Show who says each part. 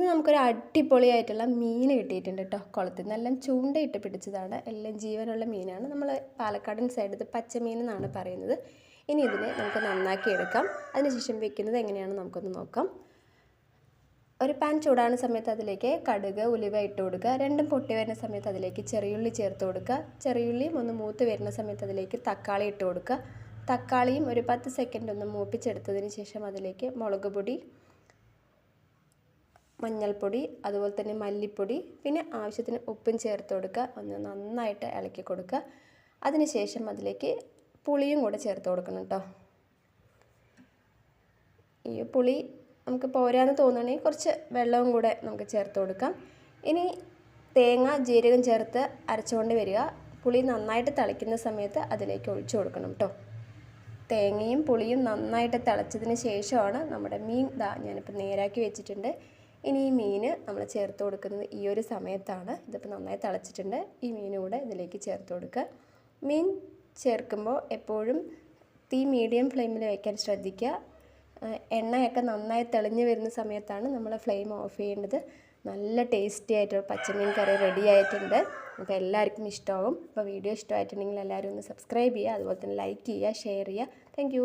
Speaker 1: ഇന്ന് നമുക്കൊരു അടിപൊളിയായിട്ടുള്ള മീൻ കിട്ടിയിട്ടുണ്ട് കേട്ടോ കുളത്തിൽ നിന്നെല്ലാം ചൂണ്ടയിട്ട് പിടിച്ചതാണ്. എല്ലാം ജീവനുള്ള മീനാണ്. നമ്മൾ പാലക്കാടൻ സൈഡ് ഇത് പച്ചമീൻ എന്നാണ് പറയുന്നത്. ഇനി ഇതിനെ നമുക്ക് നന്നാക്കി എടുക്കാം. അതിനുശേഷം വെക്കുന്നത് എങ്ങനെയാണെന്ന് നമുക്കൊന്ന് നോക്കാം. ഒരു പാൻ ചൂടാണ് സമയത്ത് അതിലേക്ക് കടുക് ഉലുവ ഇട്ട് കൊടുക്കുക. രണ്ടും പൊട്ടി വരുന്ന സമയത്ത് അതിലേക്ക് ചെറിയുള്ളി ചേർത്ത് കൊടുക്കുക. ചെറിയുള്ളിയും ഒന്ന് മൂത്ത് വരുന്ന സമയത്ത് അതിലേക്ക് തക്കാളി ഇട്ട് കൊടുക്കുക. തക്കാളിയും ഒരു പത്ത് സെക്കൻഡ് ഒന്ന് മൂപ്പിച്ചെടുത്തതിന് ശേഷം അതിലേക്ക് മുളക് പൊടി മഞ്ഞൾപ്പൊടി അതുപോലെ തന്നെ മല്ലിപ്പൊടി പിന്നെ ആവശ്യത്തിന് ഉപ്പും ചേർത്ത് കൊടുക്കുക. ഒന്ന് നന്നായിട്ട് ഇളക്കി കൊടുക്കുക. അതിനുശേഷം അതിലേക്ക് പുളിയും കൂടെ ചേർത്ത് കൊടുക്കണം കേട്ടോ ഈ പുളി നമുക്ക് പോരാന്ന് തോന്നുകയാണെങ്കിൽ കുറച്ച് വെള്ളവും കൂടെ നമുക്ക് ചേർത്ത് കൊടുക്കാം. ഇനി തേങ്ങ ജീരകം ചേർത്ത് അരച്ചുകൊണ്ട് വരിക. പുളി നന്നായിട്ട് തിളയ്ക്കുന്ന സമയത്ത് അതിലേക്ക് ഒഴിച്ചു കൊടുക്കണം കേട്ടോ തേങ്ങയും പുളിയും നന്നായിട്ട് തിളച്ചതിന് ശേഷമാണ് നമ്മുടെ മീൻ ദാ ഞാനിപ്പോൾ നേരാക്കി വെച്ചിട്ടുണ്ട്. ഇനി ഈ മീൻ നമ്മൾ ചേർത്ത് കൊടുക്കുന്നത് ഈ ഒരു സമയത്താണ്. ഇതിപ്പോൾ നന്നായി തിളച്ചിട്ടുണ്ട്. ഈ മീനും കൂടെ ഇതിലേക്ക് ചേർത്ത് കൊടുക്കുക. മീൻ ചേർക്കുമ്പോൾ എപ്പോഴും തീ മീഡിയം ഫ്ലെയിമിൽ വയ്ക്കാൻ ശ്രദ്ധിക്കുക. എണ്ണയൊക്കെ നന്നായി തെളിഞ്ഞു വരുന്ന സമയത്താണ് നമ്മൾ ഫ്ലെയിം ഓഫ് ചെയ്യേണ്ടത്. നല്ല ടേസ്റ്റി ആയിട്ടുള്ള പച്ചമീൻ കറി റെഡി ആയിട്ടുണ്ട്. അപ്പോൾ എല്ലാവർക്കും ഇഷ്ടമാവും. അപ്പോൾ വീഡിയോ ഇഷ്ടമായിട്ടുണ്ടെങ്കിൽ എല്ലാവരും ഒന്ന് സബ്സ്ക്രൈബ് ചെയ്യുക. അതുപോലെ തന്നെ ലൈക്ക് ചെയ്യുക ഷെയർ ചെയ്യുക. താങ്ക്